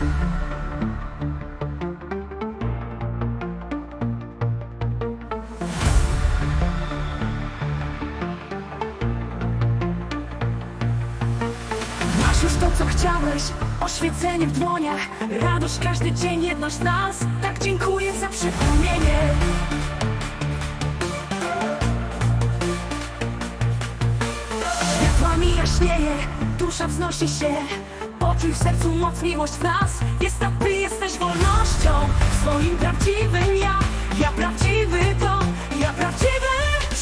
Masz już to, co chciałeś, oświecenie w dłoniach Radość każdy dzień, jedność nas. Tak dziękuję za przypomnienie. Światłami jaśnieje, dusza wznosi się Poczuj w sercu moc, miłość w nas. Jest a ty jesteś wolnością. Swoim prawdziwym ja. Ja prawdziwy to, ja prawdziwy.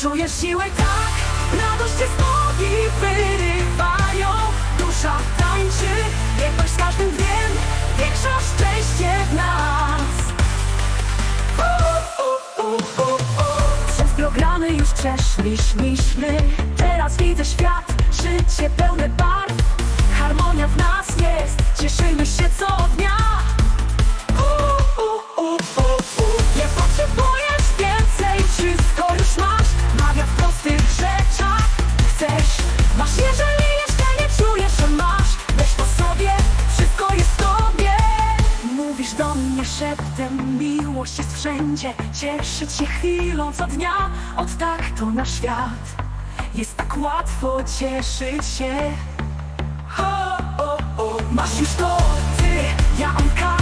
Czujesz siłę tak, radość z nogi wyrywają. Dusza tańczy, jedność z każdym dniem. Większa szczęście w nas. U, u, u, u. Przez programy już przeszliśmy. Teraz widzę świat, życie pełne barw. Harmonia w nas szeptem, miłość jest wszędzie. Cieszyć się chwilą co dnia, od tak to nasz świat. Jest tak łatwo cieszyć się. O, o, o. Masz już to, ty, ja on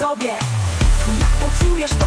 sobie. Jak poczujesz to